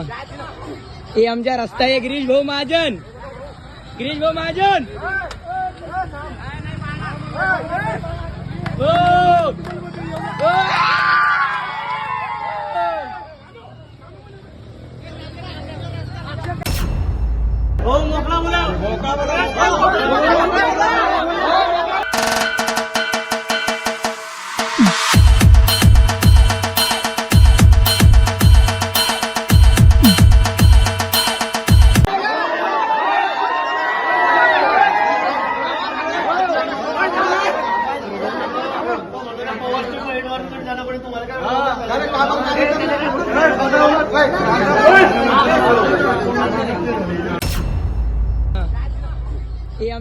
हे. आमच्या रस्ता आहे गिरीश भाऊ महाजन. गिरीश भाऊ महाजन. हो.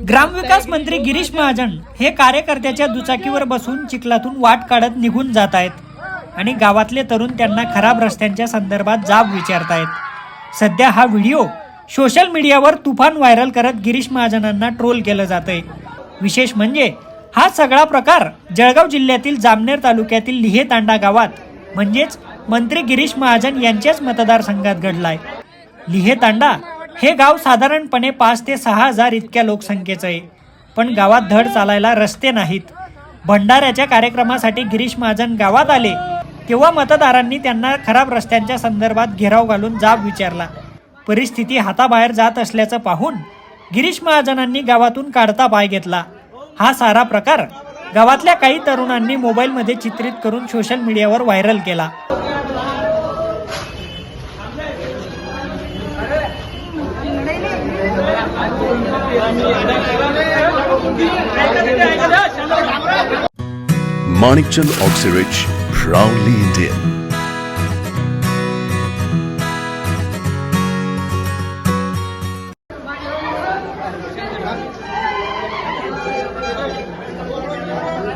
ग्रामविकास मंत्री गिरीश महाजन. महाजन हे कार्यकर्त्याच्या दुचाकीवर बसून चिखलातून वाट काढत निघून जात आहेत आणि गावातले तरुण त्यांना खराब रस्त्यांच्या संदर्भात जाब विचारतायत सध्या हा व्हिडिओ सोशल मीडियावर तुफान व्हायरल करत गिरीश महाजनांना ट्रोल केलं जातंय विशेष म्हणजे हा सगळा प्रकार जळगाव जिल्ह्यातील जामनेर तालुक्यातील लिहे तांडा गावात म्हणजेच मंत्री गिरीश महाजन यांच्याच मतदारसंघात घडलाय. लिहे तांडा हे गाव साधारणपणे पाच ते सहा हजार इतक्या लोकसंख्येचं आहे. पण गावात धड चालायला रस्ते नाहीत. भंडाऱ्याच्या कार्यक्रमासाठी गिरीश महाजन गावात आले तेव्हा मतदारांनी त्यांना खराब रस्त्यांच्या संदर्भात घेराव घालून जाब विचारला. परिस्थिती हाताबाहेर जात असल्याचं पाहून गिरीश महाजनांनी गावातून काढता पाय घेतला. हा सारा प्रकार गावातल्या काही तरुणांनी मोबाईलमध्ये चित्रित करून सोशल मीडियावर व्हायरल केला Manikchand Oxyrich, proudly Indian.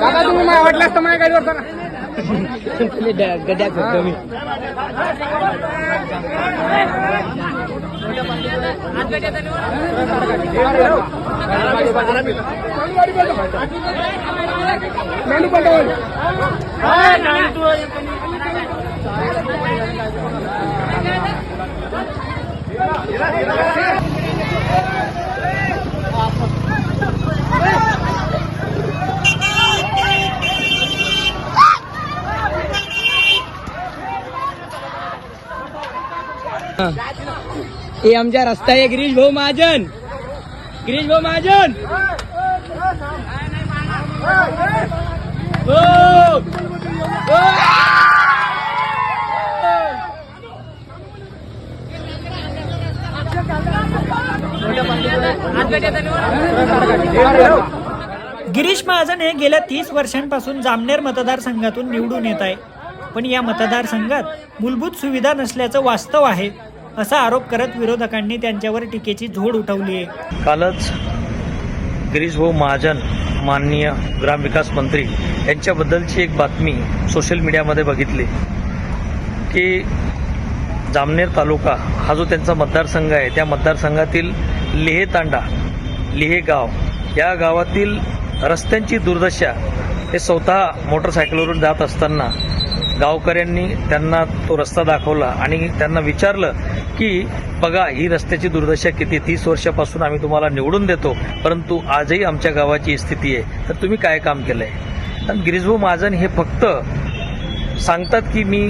दादा तुम्ही मला वाटल्यास तर माझ्या गाडीवर चला तुम्ही ड- गड्यात होतो मी हे. आमच्या रस्ता आहे गिरीश भाऊ महाजन. गिरीश भाऊ महाजन. गिरीश महाजन हे गेल्या तीस वर्षांपासून जामनेर मतदारसंघातून निवडून येत आहे. पण या मतदारसंघात मूलभूत सुविधा नसल्याचं वास्तव आहे असा आरोप करत विरोधकांनी त्यांच्यावर टीकेची झोड उठवली आहे. कालच गिरीशभाऊ महाजन माननीय ग्रामविकास मंत्री यांच्याबद्दलची एक बातमी सोशल मीडियामध्ये बघितली की जामनेर तालुका हा जो त्यांचा मतदारसंघ आहे त्या मतदारसंघातील लेहे तांडा लिहे गाव या गावातील रस्त्यांची दुर्दशा हे स्वतः मोटरसायकलवरून जात असताना गावकऱ्यांनी त्यांना तो रस्ता दाखवला आणि त्यांना विचारलं की बघा ही रस्त्याची दुर्दशा किती? तीस वर्षापासून आम्ही तुम्हाला निवडून देतो परंतु आजही आमच्या गावाची स्थिती आहे. तर तुम्ही काय काम केलं आहे आणि गिरीशभाऊ महाजन हे फक्त सांगतात की मी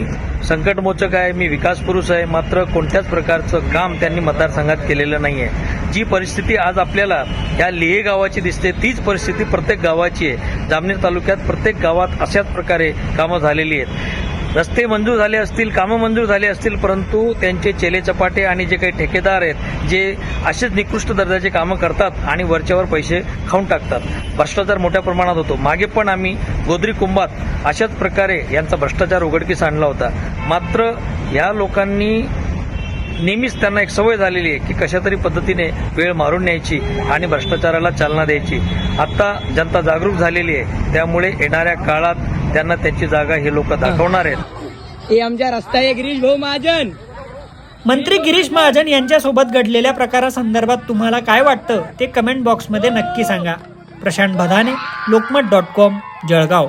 संकटमोचक आहे मी विकास पुरुष आहे मात्र कोणत्याच प्रकारचं काम त्यांनी मतदारसंघात केलेलं नाही आहे जी परिस्थिती आज आपल्याला या लिहे गावाची दिसते तीच परिस्थिती प्रत्येक गावाची आहे. जामनेर तालुक्यात प्रत्येक गावात अशाच प्रकारे कामं झालेली आहेत. रस्ते मंजूर झाले असतील कामं मंजूर झाले असतील परंतु त्यांचे चेले चपाटे आणि जे काही ठेकेदार आहेत जे असेच निकृष्ट दर्जाचे कामं करतात आणि वरच्यावर पैसे खाऊन टाकतात. भ्रष्टाचार मोठ्या प्रमाणात होतो. मागे पण आम्ही गोदरी कुंभात अशाच प्रकारे यांचा भ्रष्टाचार उघडकीस आणला होता. मात्र या लोकांनी नेहमीच त्यांना एक सवय झालेली आहे की कशा तरी पद्धतीने वेळ मारून न्यायची आणि भ्रष्टाचाराला चालना द्यायची. आता जनता जागरूक झालेली आहे. त्यामुळे येणाऱ्या काळात त्यांना त्यांची जागा हे लोक दाखवणार आहेत. हे आमचा रस्ता आहे गिरीश भाऊ महाजन. मंत्री गिरीश महाजन यांच्यासोबत घडलेल्या प्रकारासंदर्भात तुम्हाला काय वाटतं ते कमेंट बॉक्समध्ये नक्की सांगा. Prashant Bhadane Lokmat dot com Jalgaon.